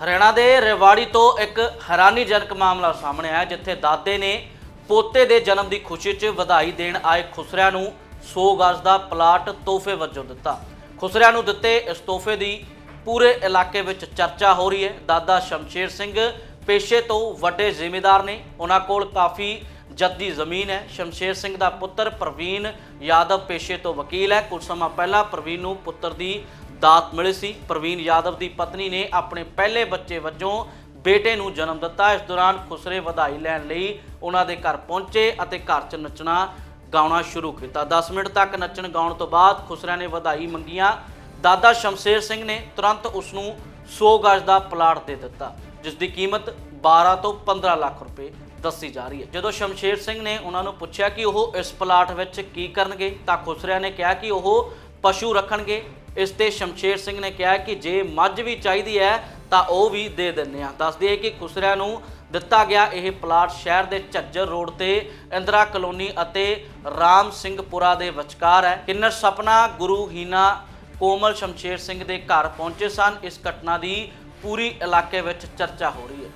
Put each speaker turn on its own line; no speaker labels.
ਹਰਿਆਣਾ ਦੇ ਰੇਵਾੜੀ ਤੋਂ ਇੱਕ ਹੈਰਾਨੀਜਨਕ ਮਾਮਲਾ ਸਾਹਮਣੇ ਆਇਆ, ਜਿੱਥੇ ਦਾਦੇ ਨੇ ਪੋਤੇ ਦੇ ਜਨਮ ਦੀ ਖੁਸ਼ੀ 'ਚ ਵਧਾਈ ਦੇਣ ਆਏ ਖੁਸਰਿਆਂ ਨੂੰ 100 ਗਜ਼ ਦਾ ਪਲਾਟ ਤੋਹਫੇ ਵਜੋਂ ਦਿੱਤਾ। ਖੁਸਰਿਆਂ ਨੂੰ ਦਿੱਤੇ ਇਸ ਤੋਹਫੇ ਦੀ ਪੂਰੇ ਇਲਾਕੇ ਵਿੱਚ ਚਰਚਾ ਹੋ ਰਹੀ ਹੈ। ਦਾਦਾ ਸ਼ਮਸ਼ੇਰ ਸਿੰਘ ਪੇਸ਼ੇ ਤੋਂ ਵੱਡੇ ਜ਼ਿੰਮੇਦਾਰ ਨੇ। ਉਹਨਾਂ ਕੋਲ ਕਾਫੀ ਜੱਦੀ ਜ਼ਮੀਨ ਹੈ। ਸ਼ਮਸ਼ੇਰ ਸਿੰਘ ਦਾ ਪੁੱਤਰ ਪ੍ਰਵੀਨ ਯਾਦਵ ਪੇਸ਼ੇ ਤੋਂ ਵਕੀਲ ਹੈ। ਕੁਝ ਸਮਾਂ ਪਹਿਲਾਂ ਪ੍ਰਵੀਨ ਨੂੰ ਪੁੱਤਰ ਦੀ ਦਾਤ ਮਿਲੀ ਸੀ। ਪ੍ਰਵੀਨ ਯਾਦਵ ਦੀ ਪਤਨੀ ਨੇ ਆਪਣੇ ਪਹਿਲੇ ਬੱਚੇ ਵਜੋਂ ਬੇਟੇ ਨੂੰ ਜਨਮ ਦਿੱਤਾ। ਇਸ ਦੌਰਾਨ ਖੁਸਰੇ ਵਧਾਈ ਲੈਣ ਲਈ ਉਹਨਾਂ ਦੇ ਘਰ ਪਹੁੰਚੇ ਅਤੇ ਘਰ 'ਚ ਨੱਚਣਾ ਗਾਉਣਾ ਸ਼ੁਰੂ ਕੀਤਾ। 10 ਮਿੰਟ ਤੱਕ ਨੱਚਣ ਗਾਉਣ ਤੋਂ ਬਾਅਦ ਖੁਸਰਿਆਂ ਨੇ ਵਧਾਈ ਮੰਗੀਆਂ। ਦਾਦਾ ਸ਼ਮਸ਼ੇਰ ਸਿੰਘ ਨੇ ਤੁਰੰਤ ਉਸ ਨੂੰ 100 ਗਜ਼ ਦਾ ਪਲਾਟ ਦੇ ਦਿੱਤਾ, ਜਿਸ ਦੀ ਕੀਮਤ 12 ਤੋਂ 15 ਲੱਖ ਰੁਪਏ ਦੱਸੀ ਜਾ ਰਹੀ ਹੈ। ਜਦੋਂ ਸ਼ਮਸ਼ੇਰ ਸਿੰਘ ਨੇ ਉਹਨਾਂ ਨੂੰ ਪੁੱਛਿਆ ਕਿ ਉਹ ਇਸ ਪਲਾਟ ਵਿੱਚ ਕੀ ਕਰਨਗੇ, ਤਾਂ ਖੁਸਰਿਆਂ ਨੇ ਕਿਹਾ ਕਿ ਉਹ ਪਸ਼ੂ ਰੱਖਣਗੇ। ਇਸ ਤੇ ਸ਼ਮਸ਼ੇਰ ਸਿੰਘ ਨੇ ਕਿਹਾ ਕਿ ਜੇ ਮੱਝ ਵੀ ਚਾਹੀਦੀ ਹੈ, ਤਾਂ ਉਹ ਵੀ ਦੇ ਦਿੰਦੇ ਆ ਦੱਸਦੇ ਕਿ ਖੁਸਰਿਆਂ ਨੂੰ ਦਿੱਤਾ ਗਿਆ ਇਹ ਪਲਾਟ ਸ਼ਹਿਰ ਦੇ ਝੱਜਰ ਰੋਡ ਤੇ ਇੰਦਰਾ ਕਲੋਨੀ ਅਤੇ ਰਾਮ ਸਿੰਘਪੁਰਾ ਦੇ ਵਿਚਕਾਰ ਹੈ। ਕਿੰਨਰ ਸਪਨਾ, ਗੁਰੂ ਹੀਨਾ, ਕੋਮਲ ਸ਼ਮਸ਼ੇਰ ਸਿੰਘ ਦੇ ਘਰ ਪਹੁੰਚੇ ਸਨ। ਇਸ ਘਟਨਾ ਦੀ ਪੂਰੀ ਇਲਾਕੇ ਵਿੱਚ ਚਰਚਾ ਹੋ ਰਹੀ ਹੈ।